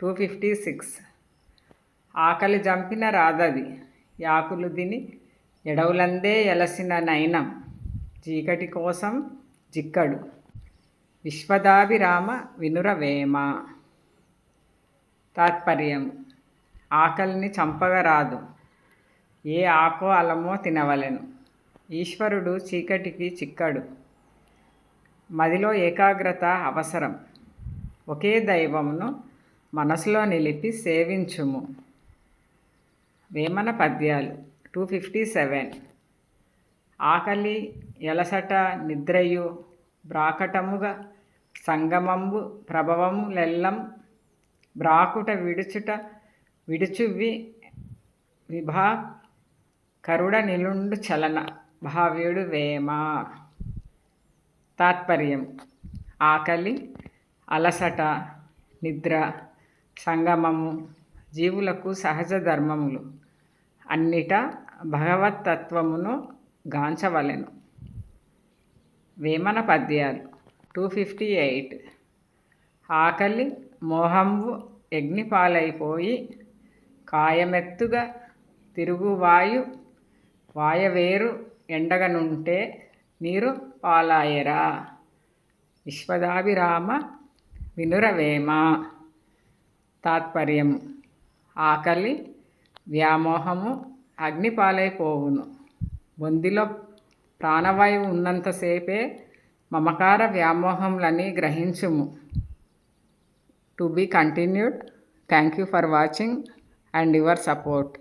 Two fifty six. ఆకలి జంపిన రాదది యాకులు తిని ఎడవులందే ఎలసిన నయనం చీకటి కోసం జిక్కడు. విశ్వదాభిరామ వినురవేమ తాత్పర్యం ఆకలిని చంపగరాదు ఏ ఆకో అలమో తినవలెను. ఈశ్వరుడు చీకటికి చిక్కడు. మదిలో ఏకాగ్రత అవసరం. ఒకే దైవమును మనసులో నిలిపి సేవించుము. వేమన పద్యాలు టూ ఫిఫ్టీ సెవెన్. ఆకలి ఎలసట నిద్రయు బ్రాకటముగా సంగమంబు ప్రభవము లెల్లం బ్రాకుట విడుచుట విడుచువి విభా కరుడ నిలుండు చలన భావ్యుడు వేమ. తాత్పర్యం ఆకలి అలసట నిద్ర సంగమము జీవులకు సహజ ధర్మములు. అన్నిట భగవతత్వమును గాంచవలెను. వేమన పద్యాలు టూ ఫిఫ్టీ ఎయిట్. ఆకలి మోహంబు యజ్ఞిపాలైపోయి కాయమెత్తుగా తిరుగువాయు వాయవేరు ఎండగనుంటే నీరు పాలాయరా. విశ్వదాభిరామ వినురవేమ. తాత్పర్యం ఆకలి వ్యామోహము అగ్నిపాలైపోవును. బొందిలో ప్రాణవాయువు ఉన్నంతసేపే మమకార వ్యామోహంలని గ్రహించుము. To be continued. Thank you for watching and your support.